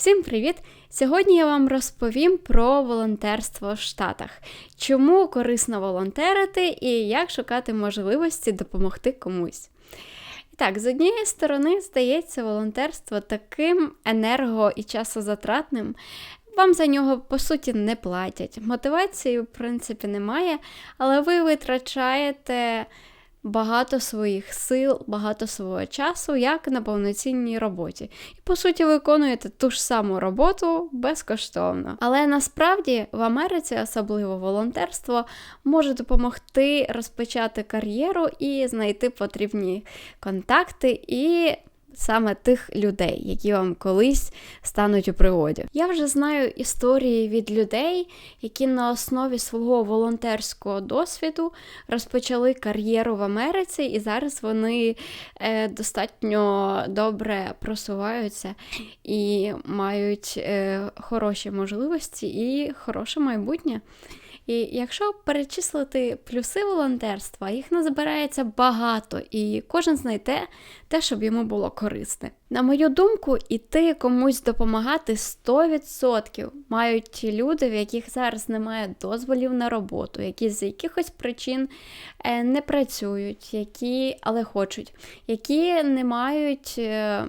Всім привіт! Сьогодні я вам розповім про волонтерство в Штатах, чому корисно волонтерити і як шукати можливості допомогти комусь. І так, з однієї сторони, здається, волонтерство таким енерго і часозатратним. Вам за нього, по суті, не платять. Мотивації, в принципі, немає, але ви витрачаєте багато своїх сил, багато свого часу, як на повноцінній роботі. І, по суті, виконуєте ту ж саму роботу безкоштовно. Але насправді в Америці, особливо волонтерство, може допомогти розпочати кар'єру і знайти потрібні контакти і саме тих людей, які вам колись стануть у пригоді. Я вже знаю історії від людей, які на основі свого волонтерського досвіду розпочали кар'єру в Америці, і зараз вони е, достатньо добре просуваються і мають е, хороші можливості і хороше майбутнє. І якщо перечислити плюси волонтерства, їх назбирається багато, і кожен знайде те, щоб йому було корисне. На мою думку, іти комусь допомагати 100% мають ті люди, в яких зараз немає дозволів на роботу, які з якихось причин е, не працюють, які але хочуть, які не мають. Е,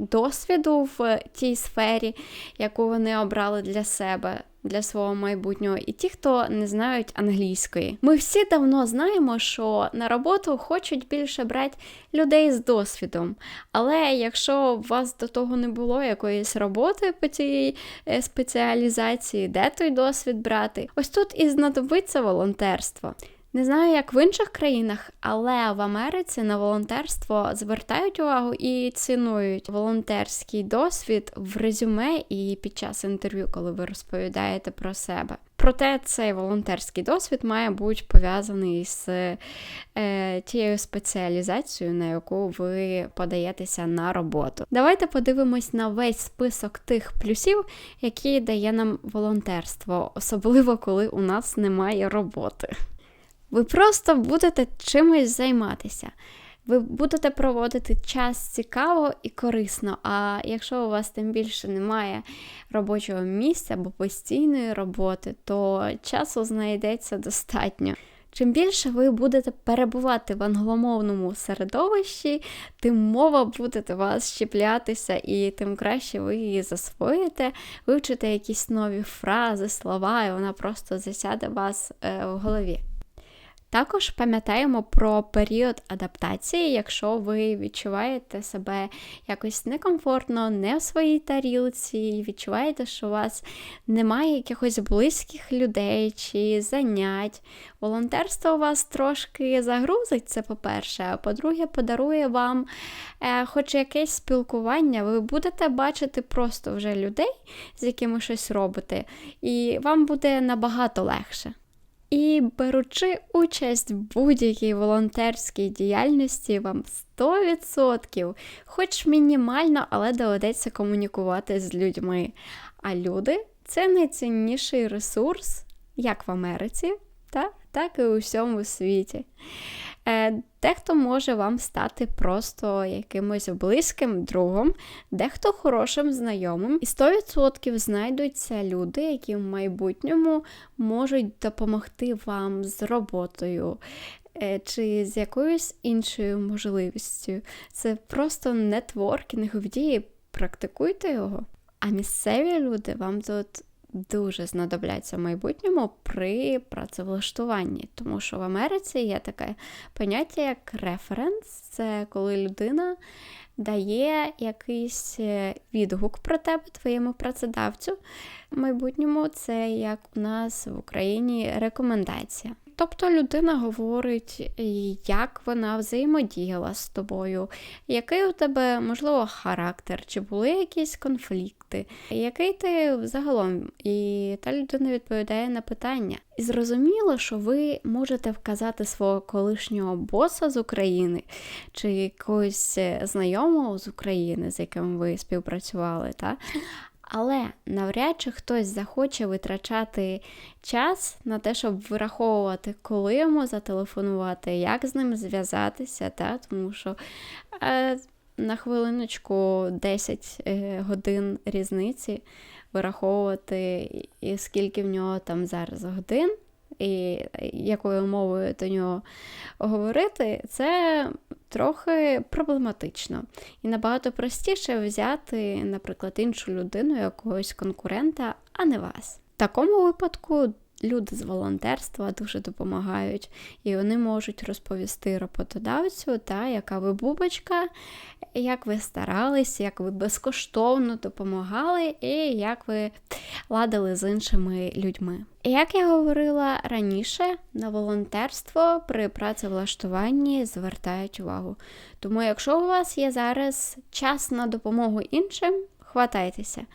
досвіду в тій сфері, яку вони обрали для себе для свого майбутнього, і ті, хто не знають англійської. Ми всі давно знаємо, що на роботу хочуть більше брати людей з досвідом. Але якщо у вас до того не було якоїсь роботи по цій е, спеціалізації, де той досвід брати, ось тут і знадобиться волонтерство. Не знаю, як в інших країнах, але в Америці на волонтерство звертають увагу і цінують волонтерський досвід в резюме і під час інтерв'ю, коли ви розповідаєте про себе. Проте цей волонтерський досвід має бути пов'язаний з е, тією спеціалізацією, на яку ви подаєтеся на роботу. Давайте подивимось на весь список тих плюсів, які дає нам волонтерство, особливо коли у нас немає роботи. Ви просто будете чимось займатися. Ви будете проводити час цікаво і корисно. А якщо у вас тим більше немає робочого місця або постійної роботи, то часу знайдеться достатньо. Чим більше ви будете перебувати в англомовному середовищі, тим мова буде до вас щеплятися, і тим краще ви її засвоїте, вивчите якісь нові фрази, слова, і вона просто засяде вас е, в голові. Також пам'ятаємо про період адаптації, якщо ви відчуваєте себе якось некомфортно, не в своїй тарілці, відчуваєте, що у вас немає якихось близьких людей чи занять. Волонтерство у вас трошки загрузить, це по-перше, а по-друге, подарує вам е, хоч якесь спілкування, ви будете бачити просто вже людей, з якими щось робите, і вам буде набагато легше. І беручи участь в будь-якій волонтерській діяльності, вам 100%, хоч мінімально, але доведеться комунікувати з людьми. А люди це найцінніший ресурс, як в Америці, та, так і у всьому світі. Е, дехто може вам стати просто якимось близьким другом, дехто хорошим знайомим. І 100% знайдуться люди, які в майбутньому можуть допомогти вам з роботою. Е, чи з якоюсь іншою можливістю. Це просто нетворкінг в дії, практикуйте його. А місцеві люди вам тут дуже знадобляться в майбутньому при працевлаштуванні, тому що в Америці є таке поняття як референс, це коли людина дає якийсь е, відгук про тебе, твоєму працедавцю. В майбутньому це як у нас в Україні рекомендація. Тобто людина говорить, як вона взаємодіяла з тобою, який у тебе, можливо, характер, чи були якісь конфлікти, який ти взагалом, і та людина відповідає на питання. І зрозуміло, що ви можете вказати свого колишнього боса з України, чи якогось знайомого з України, з яким ви співпрацювали. Та? Але навряд чи хтось захоче витрачати час на те, щоб враховувати, коли йому зателефонувати, як з ним зв'язатися, та? тому що е, на хвилиночку 10 е, годин різниці вираховувати, і скільки в нього там зараз годин, і якою мовою до нього говорити, це трохи проблематично. І набагато простіше взяти, наприклад, іншу людину, якогось конкурента, а не вас. В такому випадку люди з волонтерства дуже допомагають, і вони можуть розповісти роботодавцю, та, яка ви бубочка, як ви старались, як ви безкоштовно допомагали, і як ви ладили з іншими людьми. Як я говорила раніше, на волонтерство при працевлаштуванні звертають увагу. Тому, якщо у вас є зараз час на допомогу іншим, хватайтеся.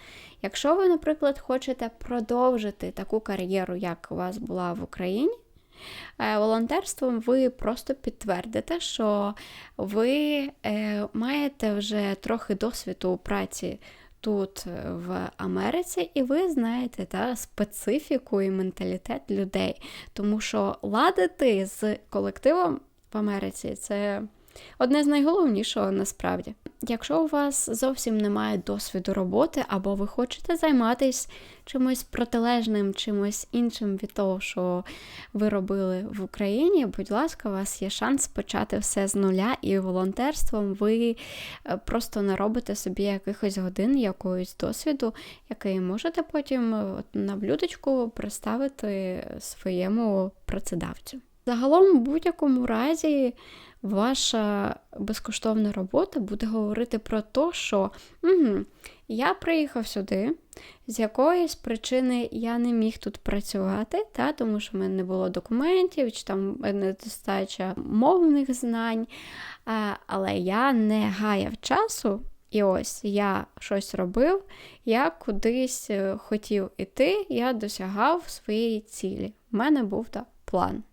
Якщо ви, наприклад, хочете продовжити таку кар'єру, як у вас була в Україні, е, волонтерством ви просто підтвердите, що ви е, маєте вже трохи досвіду у праці тут, е, в Америці, і ви знаєте та, специфіку і менталітет людей. Тому що ладити з колективом в Америці це одне з найголовнішого насправді. Якщо у вас зовсім немає досвіду роботи, або ви хочете займатися чимось протилежним, чимось іншим від того, що ви робили в Україні, будь ласка, у вас є шанс почати все з нуля, і волонтерством ви е, просто наробите собі якихось годин, якогось досвіду, який можете потім е, на блюдечку представити своєму працедавцю. Загалом, в будь-якому разі, ваша безкоштовна робота буде говорити про те, що угу, я приїхав сюди, з якоїсь причини я не міг тут працювати, та, тому що в мене не було документів, чи там недостача мовних знань, але я не гаяв часу. І ось я щось робив, я кудись е, хотів іти, я досягав своєї цілі. У мене був так план.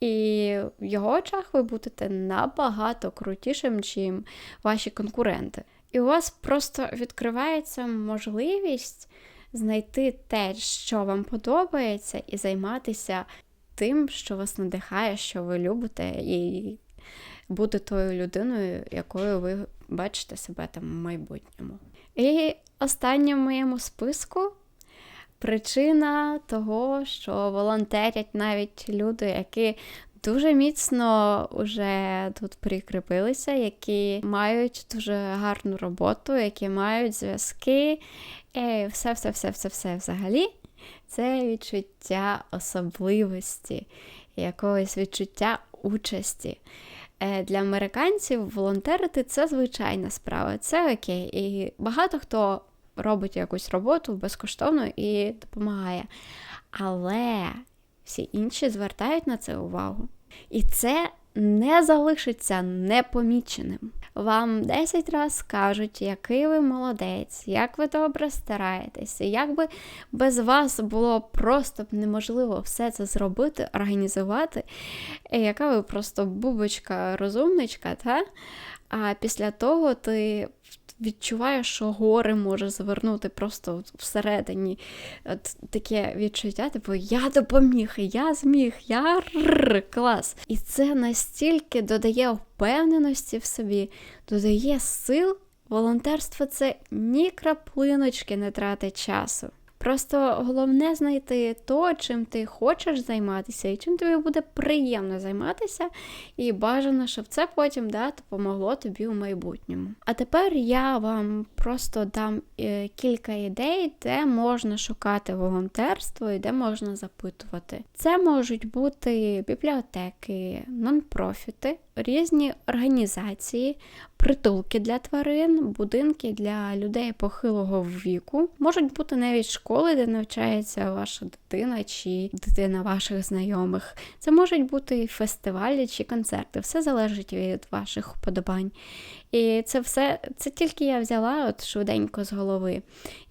І в його очах ви будете набагато крутішим, чим ваші конкуренти. І у вас просто відкривається можливість знайти те, що вам подобається, і займатися тим, що вас надихає, що ви любите, і бути тою людиною, якою ви бачите себе там в майбутньому. І останнє в моєму списку причина того, що волонтерять навіть люди, які дуже міцно вже тут прикріпилися, які мають дуже гарну роботу, які мають зв'язки, і все-все-все-все-все взагалі. Це відчуття особливості, якогось відчуття участі. Е, для американців волонтерити це звичайна справа, це окей. І багато хто робить якусь роботу безкоштовно і допомагає. Але всі інші звертають на це увагу. І це не залишиться непоміченим. Вам 10 разів скажуть, який ви молодець, як ви добре стараєтеся, як би без вас було просто неможливо все це зробити, організувати, яка ви просто бубочка, розумничка, та? А після того ти відчуваю, що горе може завернути просто всередині От таке відчуття, типу я допоміг, я зміг, я клас. І це настільки додає впевненості в собі, додає сил. Волонтерство це ні краплиночки не тратить часу. Просто головне знайти то, чим ти хочеш займатися, і чим тобі буде приємно займатися, і бажано, щоб це потім да, допомогло тобі у майбутньому. А тепер я вам просто дам е, кілька ідей, де можна шукати волонтерство і де можна запитувати. Це можуть бути бібліотеки, нонпрофіти, різні організації, притулки для тварин, будинки для людей похилого віку. Можуть бути навіть школи, де навчається ваша дитина чи дитина ваших знайомих. Це можуть бути і фестивалі чи концерти. Все залежить від ваших вподобань. І це все, це тільки я взяла от швиденько з голови.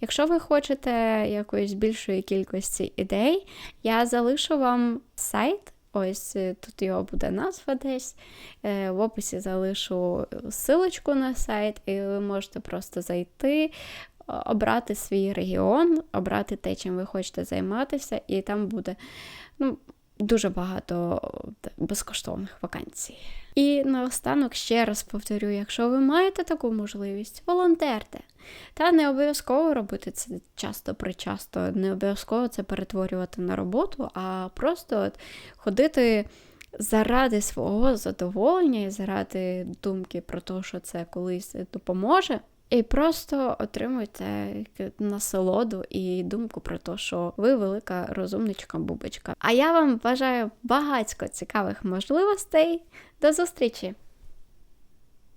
Якщо ви хочете якоїсь більшої кількості ідей, я залишу вам сайт. Ось е, тут його буде назва десь. Е, в описі залишу силочку на сайт, і ви можете просто зайти, обрати свій регіон, обрати те, чим ви хочете займатися, і там буде. ну, дуже багато безкоштовних вакансій. І наостанок ще раз повторю: якщо ви маєте таку можливість, волонтерте. Та не обов'язково робити це часто причасто, не обов'язково це перетворювати на роботу, а просто от ходити заради свого задоволення і заради думки про те, що це колись допоможе. І просто отримуйте насолоду і думку про те, що ви велика розумничка-бубочка. А я вам бажаю багатько цікавих можливостей. До зустрічі!